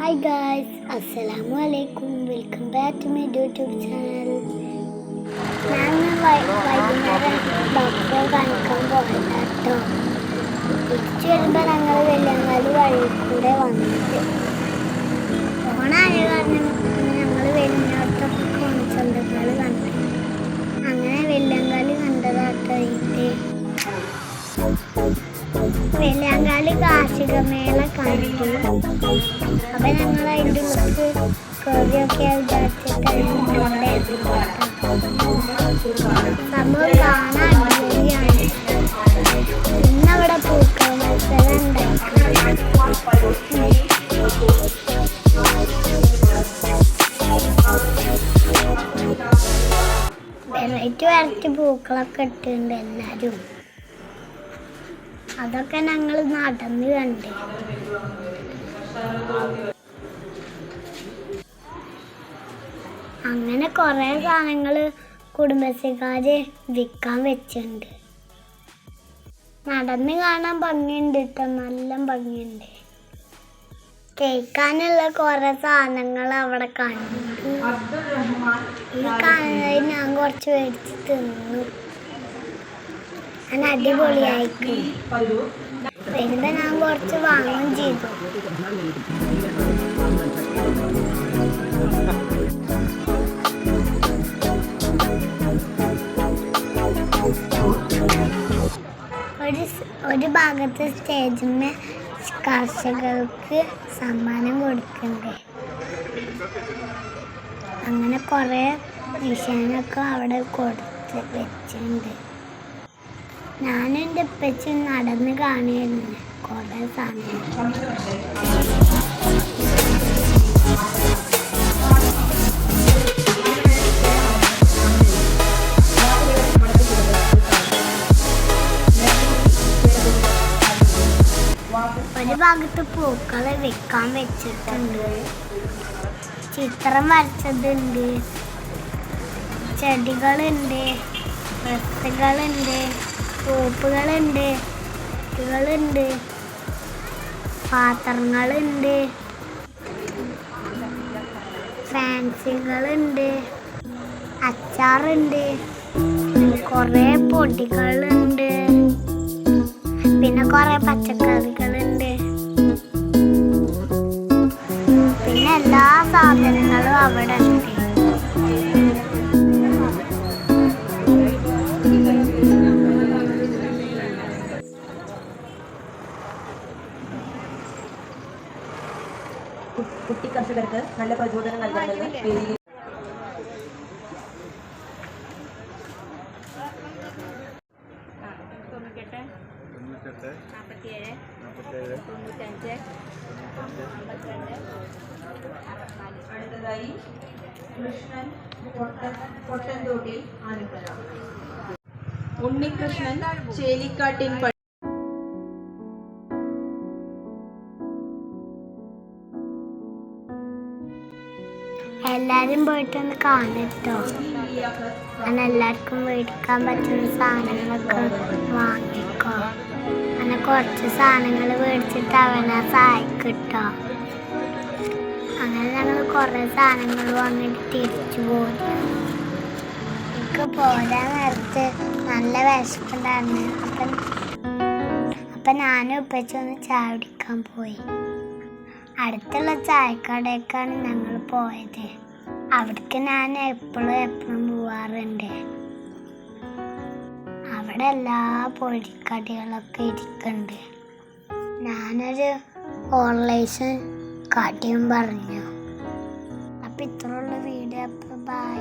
Hi guys അസ്സലാമു അലൈക്കും welcome back to my YouTube channel ഞാൻ വൈകുന്നേരം ഡോക്ടറെ കാണിക്കാൻ പോകണ്ട കേട്ടോ തിരിച്ചു വരുമ്പോൾ ഞങ്ങൾ വെല്ലങ്ങാട് വഴി കൂടെ വന്നിട്ട് ഓണായ കാരണം ഞങ്ങൾ വെല്ലിനോട്ടൊക്കെ കോണിച്ചന്തകൾ കണ്ടു. അങ്ങനെ വെല്ലങ്കാലി കണ്ടതാട്ടോ വെല്ലാങ്കാലി കാർഷിക മേള കണ്ടു അപ്പൊ ഞങ്ങൾ അതിന്റെ ഉള്ളിൽ കയറിയൊക്കെ വിചാരിച്ചിട്ട് സംഭവം കാണാൻ ഇന്നവിടെ പൂക്കൾ മത്സരം വെറൈറ്റി പൂക്കളൊക്കെ ഇട്ടുണ്ട് എല്ലാവരും അതൊക്കെ ഞങ്ങൾ നടന്ന് കണ്ടേ. അങ്ങനെ കുറേ സാധനങ്ങൾ കുടുംബശ്രീക്കാര് വിൽക്കാൻ വെച്ചിട്ടുണ്ട്. നടന്ന് കാണാൻ ഭംഗിയുണ്ട് കേട്ടോ നല്ല ഭംഗിയുണ്ട്. കേൾക്കാനുള്ള കുറേ സാധനങ്ങൾ അവിടെ കണ്ടു. ഈ കാണുന്നത് ഞാൻ കുറച്ച് മേടിച്ച് തിന്നു. ഞാൻ അടിപൊളിയായിരിക്കും. വരുമ്പോ ഞാൻ കുറച്ച് വാങ്ങുകയും ചെയ്തു. ഒരു ഒരു ഭാഗത്ത് സ്റ്റേജിന് കർഷകർക്ക് സമ്മാനം കൊടുക്കുന്നത് അങ്ങനെ കുറേ വിഷയങ്ങളൊക്കെ അവിടെ കൊടുത്ത് വെച്ചിട്ടുണ്ട്. ഞാനും എന്റെ ഉപ്പച്ചും നടന്ന് കാണുമായിരുന്നു കുറേ സമയം. ഒരു ഭാഗത്ത് പൂക്കളെ വെക്കാൻ വെച്ചിട്ടുണ്ട്. ചിത്രം വരച്ചതുണ്ട്. ചെടികളുണ്ട്. ഡ്രസ്സുകളുണ്ട്. സോപ്പുകളുണ്ട് കുട്ടികളുണ്ട് പാത്രങ്ങളുണ്ട് ഫാൻസികളുണ്ട് അച്ചാറുണ്ട് കുറേ പൊടികളുണ്ട് പിന്നെ കുറേ പച്ചക്കറികളുണ്ട്. പിന്നെ എല്ലാ സാധനങ്ങളും അവിടെ ഉണ്ട് കുട്ടി കർഷകർക്ക് നല്ല പ്രചോദനം നൽകണമെന്ന് വേദിയിൽ തൊണ്ണൂറ്റെട്ട്. നാൽപ്പത്തേഴ് തൊണ്ണൂറ്റഞ്ച്. അടുത്തതായി കൃഷ്ണൻ പൊട്ടൻ പൊട്ടൻതോട്ടിൽ ആനപ്പുഴ. ഉണ്ണികൃഷ്ണൻ ചേലിക്കാട്ടിൻ എല്ലാരും പോയിട്ടൊന്ന് കാണട്ടോ. അങ്ങനെ എല്ലാവർക്കും മേടിക്കാൻ പറ്റുന്ന സാധനങ്ങളൊക്കെ വാങ്ങിക്കോ. അങ്ങനെ കുറച്ച് സാധനങ്ങൾ മേടിച്ചിട്ട് അവനെ സഹായിക്കട്ടോ. അങ്ങനെ ഞങ്ങൾ കുറേ സാധനങ്ങൾ വാങ്ങിയിട്ട് തിരിച്ചു പോയി എനിക്ക് പോരാൻ നേരത്ത് നല്ല വിശപ്പുണ്ടായിരുന്നു. അപ്പം അപ്പം ഞാനും ഉപ്പച്ചൊന്ന് ചായ കുടിക്കാൻ പോയി. അടുത്തുള്ള ചായക്കടയ്ക്കാണ് ഞങ്ങൾ പോയത്. അവിടേക്ക് ഞാൻ എപ്പോഴും എപ്പോഴും പോവാറുണ്ട്. അവിടെ എല്ലാ പൊടിക്കടികളൊക്കെ ഇരിക്കുന്നുണ്ട് ഞാനൊരു ഓൺലൈൻ കാട്ടിയും പറഞ്ഞു. അപ്പം ഇത്രയുള്ള വീഡിയോ. അപ്പോൾ ബൈ